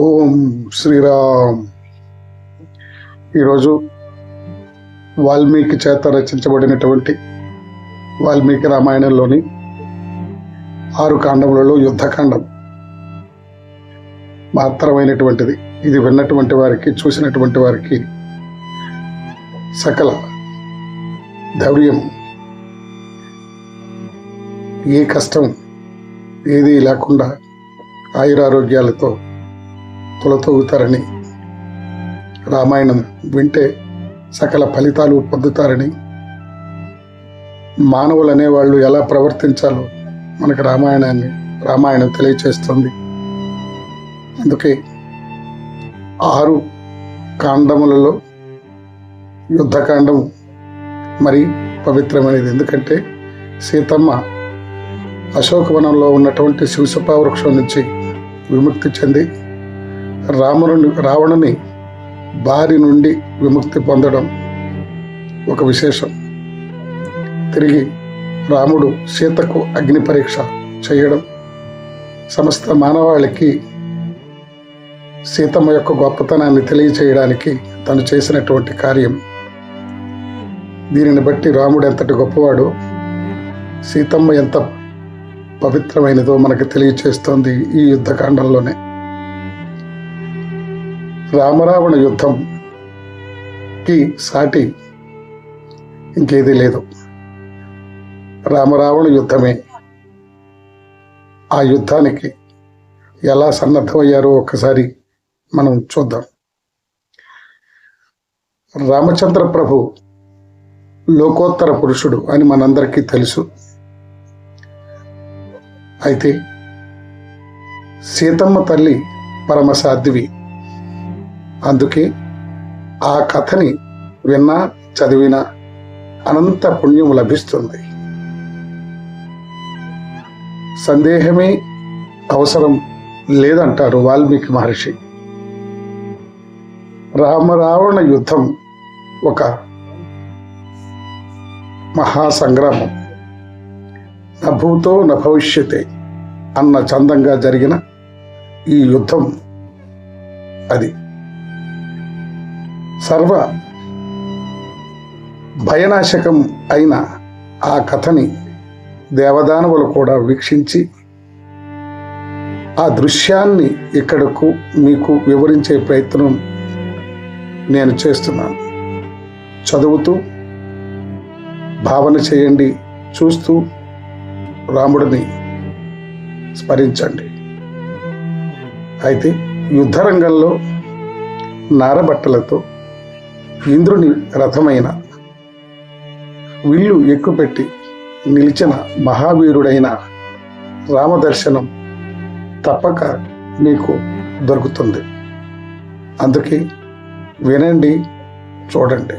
ఓం శ్రీరామ్. ఈరోజు వాల్మీకి చేత రచించబడినటువంటి వాల్మీకి రామాయణంలోని ఆరు కాండములలో యుద్ధకాండం మహత్తరమైనటువంటిది ఇది విన్నటువంటి వారికి చూసినటువంటి వారికి సకల ధైర్యం. ఏ కష్టం ఏది లేకుండా ఆయురారోగ్యాలతో తొలతూగుతారని రామాయణం వింటే సకల ఫలితాలు పొందుతారని మానవులు అనేవాళ్ళు ఎలా ప్రవర్తించాలో మనకు రామాయణాన్ని రామాయణం తెలియచేస్తుంది. అందుకే ఆరు కాండములలో యుద్ధకాండం మరి పవిత్రమైనది. ఎందుకంటే సీతమ్మ అశోకవనంలో ఉన్నటువంటి శివసపా వృక్షం నుంచి విముక్తి చెంది రామును రావణుని బారి నుండి విముక్తి పొందడం ఒక విశేషం. తిరిగి రాముడు సీతకు అగ్ని పరీక్ష చేయడం సమస్త మానవాళికి సీతమ్మ యొక్క గొప్పతనాన్ని తెలియచేయడానికి తను చేసినటువంటి కార్యం. దీనిని బట్టి రాముడు ఎంతటి గొప్పవాడు సీతమ్మ ఎంత పవిత్రమైనదో మనకు తెలియచేస్తోంది ఈ యుద్ధకాండంలోనే. రామరావణ యుద్ధంకి సాటి ఇంకేదీ లేదు. రామరావణ యుద్ధమే. ఆ యుద్ధానికి ఎలా సన్నద్ధమయ్యారో ఒక్కసారి మనం చూద్దాం. రామచంద్ర ప్రభు లోకోత్తర పురుషుడు అని మనందరికీ తెలుసు. అయితే సీతమ్మ తల్లి పరమ సాధ్వి అందుకే ఆ కథని విన్నా చదివినా అనంత పుణ్యం లభిస్తుంది. సందేహమే అవసరం లేదంటారు వాల్మీకి మహర్షి. రామరావణ యుద్ధం ఒక మహాసంగ్రామం. నభూతో నభవిష్యతే అన్న చందంగా జరిగిన ఈ యుద్ధం అది. సర్వ భయనాశకం అయిన ఆ కథని దేవదానవులు కూడా వీక్షించి ఆ దృశ్యాన్ని ఇక్కడకు మీకు వివరించే ప్రయత్నం నేను చేస్తున్నాను. చదువుతూ భావన చేయండి చూస్తూ రాముడిని స్మరించండి. అయితే యుద్ధరంగంలో నారబట్టలతో ఇంద్రుని రథమైన విల్లు ఎక్కుపెట్టి నిలిచిన మహావీరుడైన రామదర్శనం తప్పక నీకు దొరుకుతుంది. అందుకే వినండి చూడండి.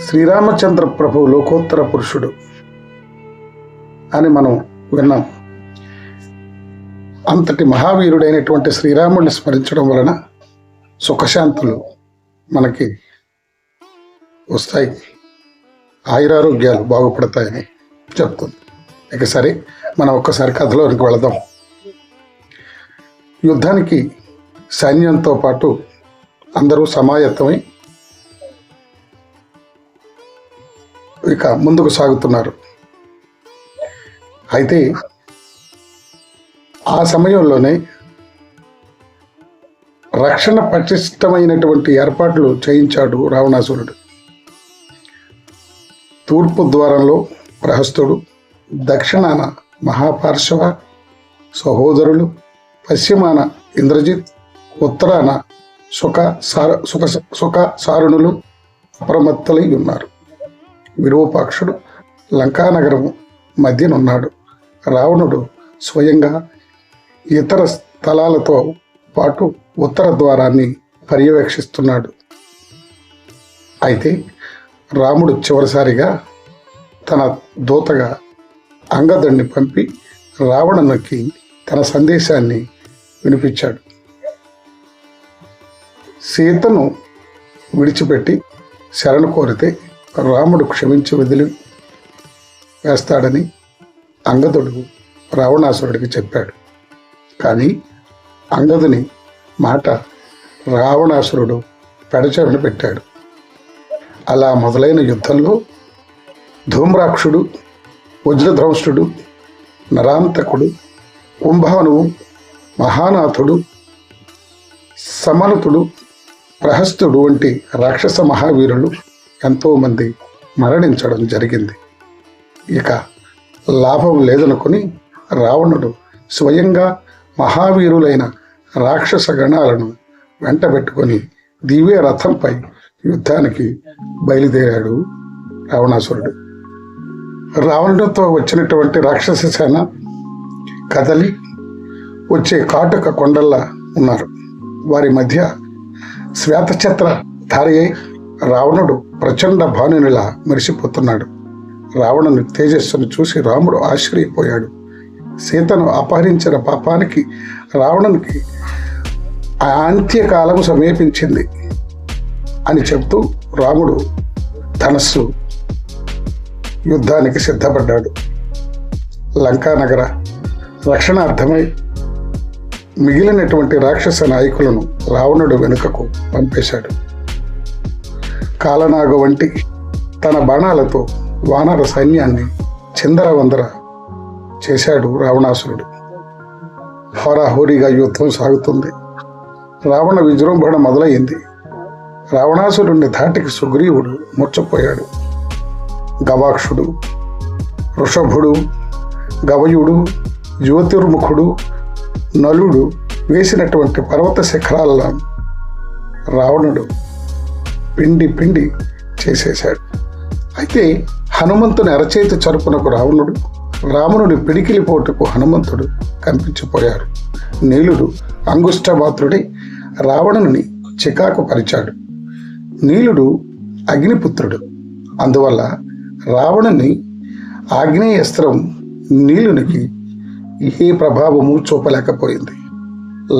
శ్రీరామచంద్ర ప్రభు లోకోత్తర పురుషుడు అని మనం విన్నాం. అంతటి మహావీరుడైనటువంటి శ్రీరాముడిని స్మరించడం వలన సుఖశాంతులు మనకి వస్తాయి. ఆయురారోగ్యాలు బాగుపడతాయని చెప్తుంది. ఇక సరే మనం ఒక్కసారి కథలోనికి వెళదాం. యుద్ధానికి సైన్యంతో పాటు అందరూ సమాయత్తమై ఇక ముందుకు సాగుతున్నారు. అయితే ఆ సమయంలోనే రక్షణ పటిష్టమైనటువంటి ఏర్పాట్లు చేయించాడు రావణాసురుడు. తూర్పు ద్వారంలో ప్రహస్తుడు దక్షిణాన మహాపార్శ్వ సహోదరులు పశ్చిమాన ఇంద్రజిత్ ఉత్తరాన సుఖ సార సుఖ సుఖ సారుణులు అప్రమత్తలై ఉన్నారు. విరూపాక్షుడు లంకానగరం మధ్యనున్నాడు. రావణుడు స్వయంగా ఇతర స్థలాలతో పాటు ఉత్తర ద్వారాన్ని పర్యవేక్షిస్తున్నాడు. అయితే రాముడు చివరిసారిగా తన దూతగా అంగదుడిని పంపి రావణునికి తన సందేశాన్ని వినిపించాడు. సీతను విడిచిపెట్టి శరణు కోరితే రాముడు క్షమించి వదిలి వేస్తాడని అంగదుడు రావణాసురుడికి చెప్పాడు. కానీ అంగదుని మాట రావణాసురుడు పెడచెవిన పెట్టాడు. అలా మొదలైన యుద్ధంలో ధూమ్రాక్షుడు వజ్రధ్రంష్టుడు నరాంతకుడు కుంభవనువు మహానాథుడు సమనుతుడు ప్రహస్తుడు వంటి రాక్షస మహావీరులు ఎంతోమంది మరణించడం జరిగింది. ఇక లాభం లేదనుకుని రావణుడు స్వయంగా మహావీరులైన రాక్షస గణాలను వెంటబెట్టుకొని దివ్య రథంపై యుద్ధానికి బయలుదేరాడు రావణాసురుడు. రావణుడితో వచ్చినటువంటి రాక్షస సేన కదలి వచ్చే కాటుక కొండల్లా ఉన్నారు. వారి మధ్య శ్వేతఛత్ర ధారి అయి రావణుడు ప్రచండ భానునిలా మెరిసిపోతున్నాడు. రావణుని తేజస్సును చూసి రాముడు ఆశ్చర్యపోయాడు. సీతను అపహరించిన పాపానికి రావణునికి అంత్యకాలం సమీపించింది అని చెప్తూ రాముడు ధనస్సు యుద్ధానికి సిద్ధపడ్డాడు. లంకానగర రక్షణార్థమై మిగిలినటువంటి రాక్షస నాయకులను రావణుడు వెనుకకు పంపేశాడు. కాలనాగ వంటి తన బాణాలతో వానర సైన్యాన్ని చిందరవందర చేశాడు రావణాసురుడు. హోరాహోరీగా యుద్ధం సాగుతుంది. రావణ విజృంభణ మొదలైంది రావణాసురుడిని ధాటికి సుగ్రీవుడు ముచ్చపోయాడు. గవాక్షుడు వృషభుడు గవయుడు జ్యోతిర్ముఖుడు నలుడు వేసినటువంటి పర్వత శిఖరాలను రావణుడు పిండి పిండి చేసేశాడు. అయితే హనుమంతుని అరచేతి చరుపునకు రావణుడు రావణుడి పిడికిలిపోటుకు హనుమంతుడు కనిపించిపోయారు నీలుడు అంగుష్టమాత్రుడై రావణుని చికాకు పరిచాడు. నీలుడు అగ్నిపుత్రుడు. అందువల్ల రావణుని ఆగ్నేయస్త్రం నీలునికి ఏ ప్రభావము చూపలేకపోయింది.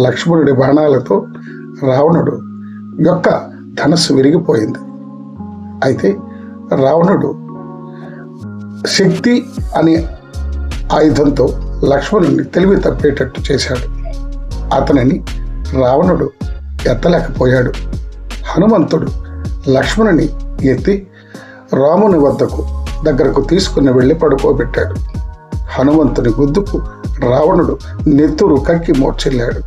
లక్ష్మణుడి బాణాలతో రావణుడు యొక్క ధనస్సు విరిగిపోయింది. అయితే రావణుడు శక్తి అనే ఆయుధంతో లక్ష్మణుని తెలివి తప్పేటట్టు చేశాడు. అతనిని రావణుడు ఎత్తలేకపోయాడు. హనుమంతుడు లక్ష్మణుని ఎత్తి రాముని వద్దకు దగ్గరకు తీసుకుని వెళ్ళి పడుకోబెట్టాడు. హనుమంతుని గుద్దుకు రావణుడు నెత్తురు కక్కి మోర్చెల్లాడు.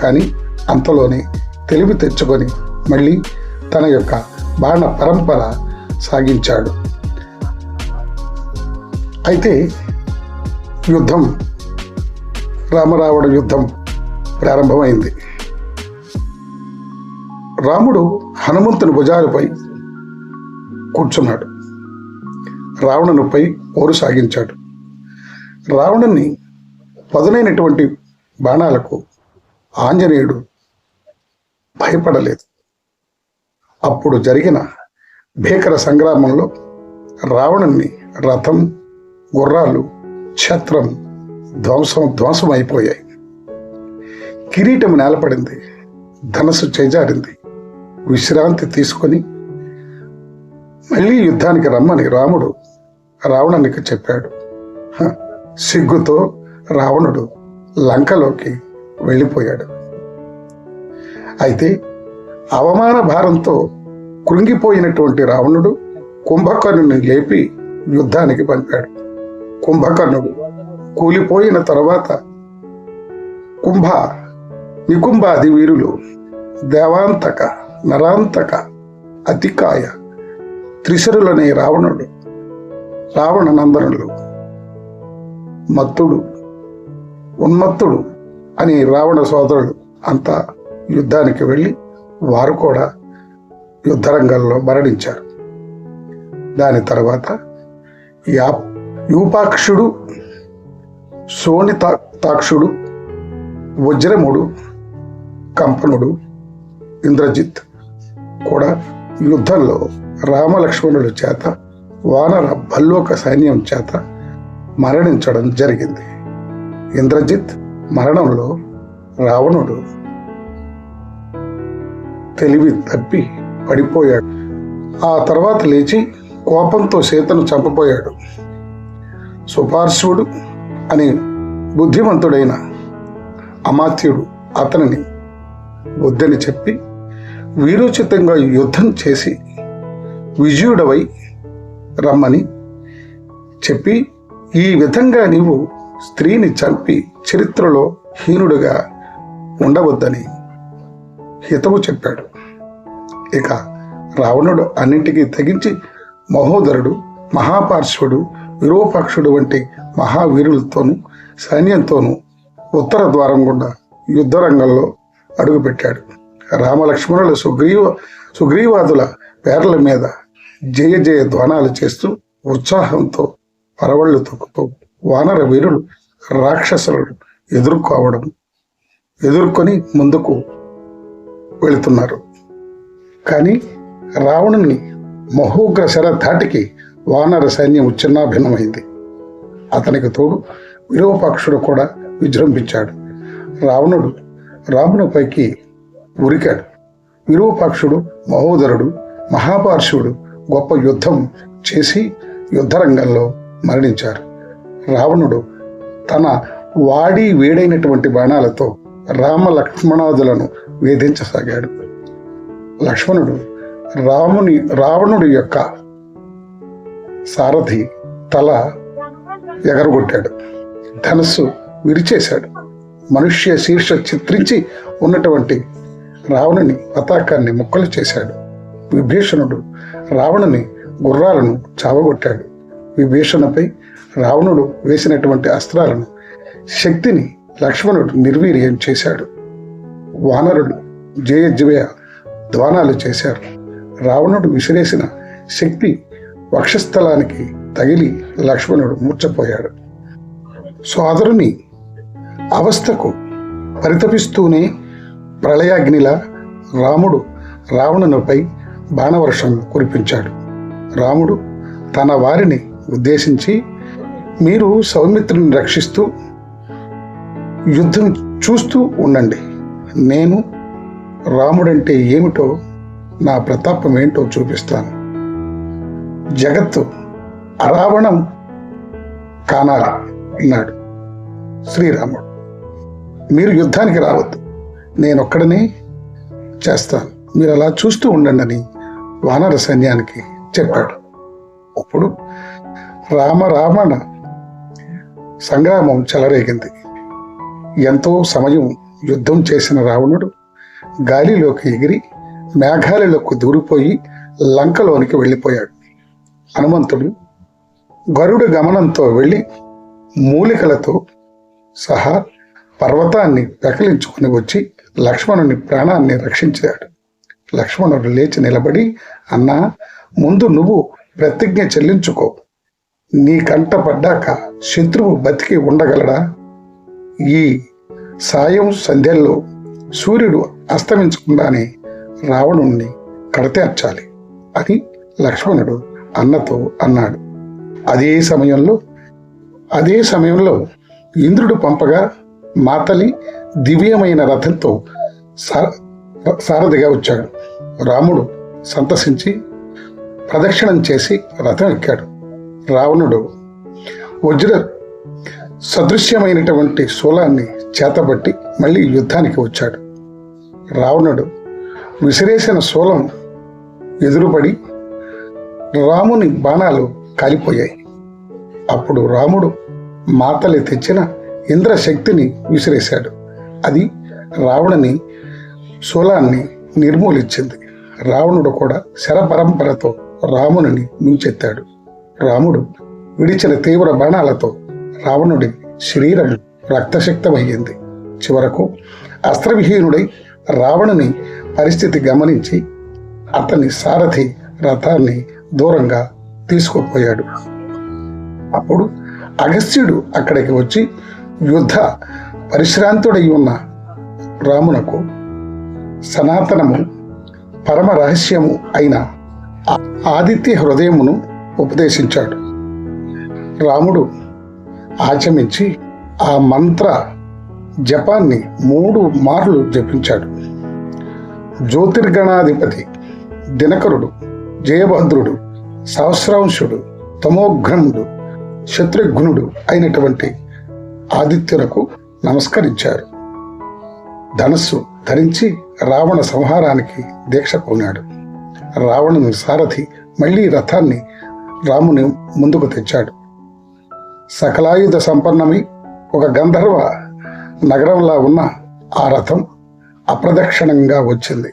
కానీ అంతలోనే తెలివి తెచ్చుకొని మళ్ళీ తన యొక్క బాణ పరంపర సాగించాడు. అయితే యుద్ధం రామరావణ యుద్ధం ప్రారంభమైంది. రాముడు హనుమంతుని భుజాలపై కూర్చున్నాడు. రావణునిపై పోరు సాగించాడు. రావణుని పదునైనటువంటి బాణాలకు ఆంజనేయుడు భయపడలేదు. అప్పుడు జరిగిన భీకర సంగ్రామంలో రావణుని రథం గుర్రాలు ఛత్రం ధ్వంసం ధ్వంసం అయిపోయాయి కిరీటం నేలపడింది. ధనస్సు చేజారింది. విశ్రాంతి తీసుకొని మళ్ళీ యుద్ధానికి రమ్మని రాముడు రావణునికి చెప్పాడు. హ, సిగ్గుతో రావణుడు లంకలోకి వెళ్ళిపోయాడు. అయితే అవమాన భారంతో కృంగిపోయినటువంటి రావణుడు కుంభకర్ణుని లేపి యుద్ధానికి పంపాడు. కుంభకర్ణుడు కూలిపోయిన తర్వాత కుంభ నికుంభాది వీరులు దేవాంతక నరాంతక అతికాయ త్రిశరులనే రావణుడు రావణ నందనులు మత్తుడు ఉన్మత్తుడు అని రావణ సోదరుడు అంతా యుద్ధానికి వెళ్ళి వారు కూడా యుద్ధరంగంలో మరణించారు. దాని తర్వాత యా యూపాక్షుడు సోనితా తాక్షుడు వజ్రముడు కంపనుడు ఇంద్రజిత్ కూడా యుద్ధంలో రామలక్ష్మణుల చేత వానర భల్లోక సైన్యం చేత మరణించడం జరిగింది. ఇంద్రజిత్ మరణంలో రావణుడు తెలివి తప్పి పడిపోయాడు. ఆ తర్వాత లేచి కోపంతో సీతను చంపపోయాడు సుపార్శ్వుడు అని బుద్ధిమంతుడైన అమాత్యుడు అతనిని వద్దని చెప్పి వీరోచితంగా యుద్ధం చేసి విజయుడవై రమ్మని చెప్పి ఈ విధంగా నీవు స్త్రీని చంపి చరిత్రలో హీనుడుగా ఉండవద్దని హితవు చెప్పాడు. ఇక రావణుడు అన్నింటికీ తెగించి మహోదరుడు మహాపార్శ్వుడు విరూపాక్షుడు వంటి మహావీరులతోనూ సైన్యంతోనూ ఉత్తర ద్వారం గుండా యుద్ధరంగంలో అడుగుపెట్టాడు. రామలక్ష్మణుల సుగ్రీవ సుగ్రీవాదుల పేర్ల మీద జయ జయ ధ్వనాలు చేస్తూ ఉత్సాహంతో పరవళ్ళు తొక్కుతూ వానర వీరులు రాక్షసులను ఎదుర్కోవడం ఎదుర్కొని ముందుకు వెళుతున్నారు. కానీ రావణుని మహోగ్ర శర ధాటికి వానర సైన్యం చిన్నాభిన్నమైంది అతనికి తోడు విరూపాక్షుడు కూడా విజృంభించాడు. రావణుడు రామునిపైకి ఉరికాడు. విరూపాక్షుడు మహోదరుడు మహాపార్షుడు గొప్ప యుద్ధం చేసి యుద్ధరంగంలో మరణించారు. రావణుడు తన వాడి వేడైనటువంటి బాణాలతో రామ లక్ష్మణాదులను వేధించసాగాడు. లక్ష్మణుడు రాముని రావణుడి యొక్క సారథి తల ఎగరగొట్టాడు. ధనస్సు విరిచేశాడు. మనుష్య శీర్ష చిత్రించి ఉన్నటువంటి రావణుని పతాకాన్ని ముక్కలు చేశాడు. విభీషణుడు రావణుని గుర్రాలను చావగొట్టాడు. విభీషణపై రావణుడు వేసినటువంటి అస్త్రాలను శక్తిని లక్ష్మణుడు నిర్వీర్యం చేశాడు. వానరుడు జయ ధ్వానాలు చేశారు. రావణుడు విసిరేసిన శక్తి వక్షస్థలానికి తగిలి లక్ష్మణుడు మూర్చపోయాడు సోదరుని అవస్థకు పరితపిస్తూనే ప్రళయాగ్నిలా రాముడు రావణునిపై బాణవర్షం కురిపించాడు. రాముడు తన వారిని ఉద్దేశించి మీరు సౌమిత్రుని రక్షిస్తూ యుద్ధం చూస్తూ ఉండండి. నేను రాముడంటే ఏమిటో నా ప్రతాపం ఏంటో చూపిస్తాను. జగత్తు అరావణం కానాలి అన్నాడు శ్రీరాముడు. మీరు యుద్ధానికి రావద్దు. నేనొక్కడనే చేస్తాను. మీరు అలా చూస్తూ ఉండండి అని వానర సైన్యానికి చెప్పాడు. అప్పుడు రామ రావణ సంగ్రామం చెలరేగింది. ఎంతో సమయం యుద్ధం చేసిన రావణుడు గాలిలోకి ఎగిరి మేఘాలలోకి దూరిపోయి లంకలోనికి వెళ్ళిపోయాడు. హనుమంతుడు గరుడు గమనంతో వెళ్ళి మూలికలతో సహా పర్వతాన్ని పెకలించుకుని వచ్చి లక్ష్మణుని ప్రాణాన్ని రక్షించాడు. లక్ష్మణుడు లేచి నిలబడి అన్నా ముందు నువ్వు ప్రతిజ్ఞ చెల్లించుకో. నీ కంట పడ్డాక శత్రువు బతికి ఉండగలడా ఈ సాయం సంధ్యల్లో సూర్యుడు అస్తమించకుండానే రావణుణ్ణి కడతేర్చాలి అని లక్ష్మణుడు అన్నతో అన్నాడు. అదే సమయంలో అదే సమయంలో ఇంద్రుడు పంపగా మాతలి దివ్యమైన రథంతో సారథిగా వచ్చాడు. రాముడు సంతసించి ప్రదక్షిణం చేసి రథం ఎక్కాడు. రావణుడు వజ్ర సదృశ్యమైనటువంటి శూలాన్ని చేతబట్టి మళ్ళీ యుద్ధానికి వచ్చాడు. రావణుడు విసిరేసిన శూలం ఎదురుపడి రాముని బాణాలు కాలిపోయాయి. అప్పుడు రాముడు మాతలి తెచ్చిన ఇంద్రశక్తిని విసిరేశాడు. అది రావణుని శూలాన్ని నిర్మూలించింది. రావణుడు కూడా శరపరంపరతో రాముని ముంచెత్తాడు. రాముడు విడిచిన తీవ్ర బాణాలతో రావణుడి శరీరం రక్తశక్తమయ్యింది. చివరకు అస్త్రవిహీనుడై రావణుని పరిస్థితి గమనించి అతని సారథి రథాన్ని దూరంగా తీసుకుపోయాడు. అప్పుడు అగస్త్యుడు అక్కడికి వచ్చి యుద్ధ పరిశ్రాంతుడై ఉన్న రామునకు సనాతనము పరమ రహస్యము అయిన ఆదిత్య హృదయమును ఉపదేశించాడు. రాముడు ఆచమించి ఆ మంత్ర జపాన్ని మూడు మార్లు జపించాడు. జ్యోతిర్గణాధిపతి దినకరుడు జయభద్రుడు సహస్రాంశుడు తమోఘ్నుడు శత్రుఘ్నుడు అయినటువంటి ఆదిత్యులకు నమస్కరించారు. ధనస్సు ధరించి రావణ సంహారానికి దీక్ష కొన్నాడు రావణుని సారథి మళ్ళీ రథాన్ని రాముని ముందుకు తెచ్చాడు. సకలాయుధ సంపన్నమై ఒక గంధర్వ నగరంలా ఉన్న ఆ రథం అప్రదక్షిణంగా వచ్చింది.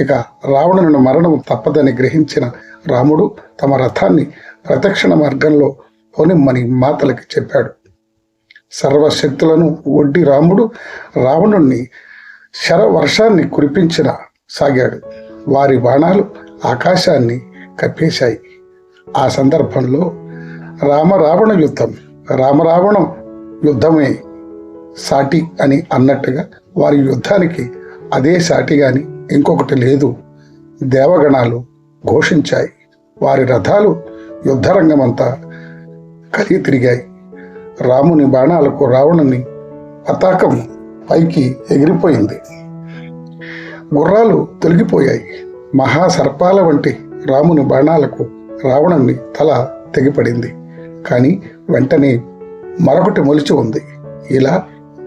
ఇక రావణుని మరణం తప్పదని గ్రహించిన రాముడు తమ రథాన్ని ప్రదక్షిణ మార్గంలో పోనిమ్మని మాతలకి చెప్పాడు. సర్వశక్తులను ఒడ్డి రాముడు రావణుణ్ణి శరవర్షాన్ని కురిపించిన సాగాడు. వారి బాణాలు ఆకాశాన్ని కప్పేశాయి. ఆ సందర్భంలో రామరావణ యుద్ధం రామరావణం యుద్ధమే సాటి అని అన్నట్టుగా వారి యుద్ధానికి అదే సాటి గాని ఇంకొకటి లేదు. దేవగణాలు ఘోషించాయి. వారి రథాలు యుద్ధరంగమంతా కలిగి తిరిగాయి రాముని బాణాలకు రావణుని పతాకం పైకి ఎగిరిపోయింది. గుర్రాలు తొలగిపోయాయి. మహాసర్పాల వంటి రాముని బాణాలకు రావణుని తల తెగిపడింది. కానీ వెంటనే మరొకటి మొలిచి ఉంది. ఇలా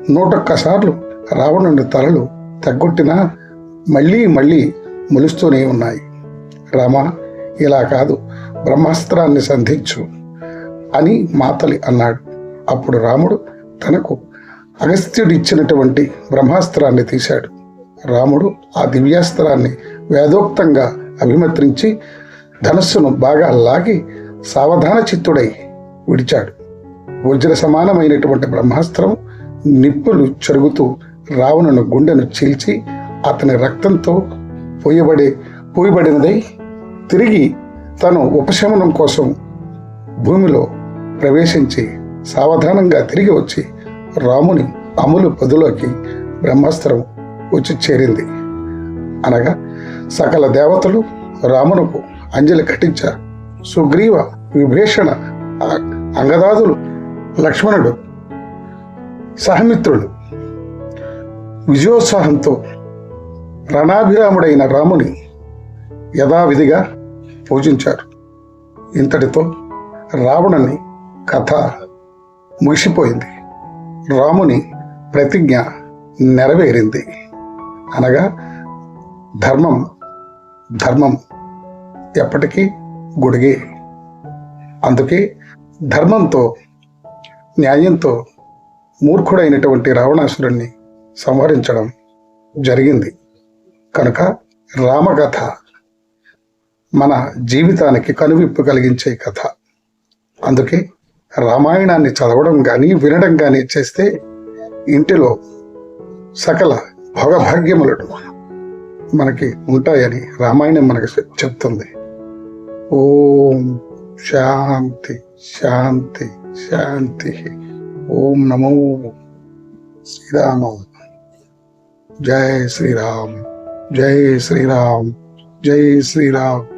నూటొక్కసార్లు రావణుని తలలు తగ్గొట్టినా మళ్ళీ మళ్ళీ మొలుస్తూనే ఉన్నాయి. రామ ఇలా కాదు బ్రహ్మాస్త్రాన్ని సంధించు అని మాతలి అన్నాడు. అప్పుడు రాముడు తనకు అగస్త్యుడిచ్చినటువంటి బ్రహ్మాస్త్రాన్ని తీశాడు. రాముడు ఆ దివ్యాస్త్రాన్ని వేదోక్తంగా అభిమత్రించి ధనస్సును బాగా లాగి సావధాన చిత్తుడై విడిచాడు. వజ్ర సమానమైనటువంటి బ్రహ్మాస్త్రం నిప్పులు చెరుగుతూ రావణుని గుండెను చీల్చి అతని రక్తంతో పోయబడే పోయబడినదై తిరిగి తను ఉపశమనం కోసం భూమిలో ప్రవేశించి సావధానంగా తిరిగి వచ్చి రాముని అమలు పదులోకి బ్రహ్మాస్త్రం వచ్చి చేరింది. అనగా సకల దేవతలు రామునకు అంజలి కట్టించారు. సుగ్రీవ విభీషణ అంగదాదులు లక్ష్మణుడు సహమిత్రుడు విజయోత్సాహంతో రణాభిరాముడైన రాముని యథావిధిగా పూజించారు. ఇంతటితో రావణుని కథ ముగిసిపోయింది. రాముని ప్రతిజ్ఞ నెరవేరింది. అనగా ధర్మం ధర్మం ఎప్పటికీ గుడిగే. అందుకే ధర్మంతో న్యాయంతో మూర్ఖుడైనటువంటి రావణాసురుణ్ణి సంహరించడం జరిగింది. కనుక రామకథ మన జీవితానికి కనువిప్పు కలిగించే కథ. అందుకే రామాయణాన్ని చదవడం కానీ వినడం కానీ చేస్తే ఇంటిలో సకల భోగభాగ్యములు మనకి ఉంటాయని రామాయణం మనకు చెప్- చెప్తుంది. ఓం శాంతి శాంతి శాంతి. ఓం నమో శ్రీరామ. జై శ్రీరామ్ జై శ్రీరామ్ జై శ్రీరామ్.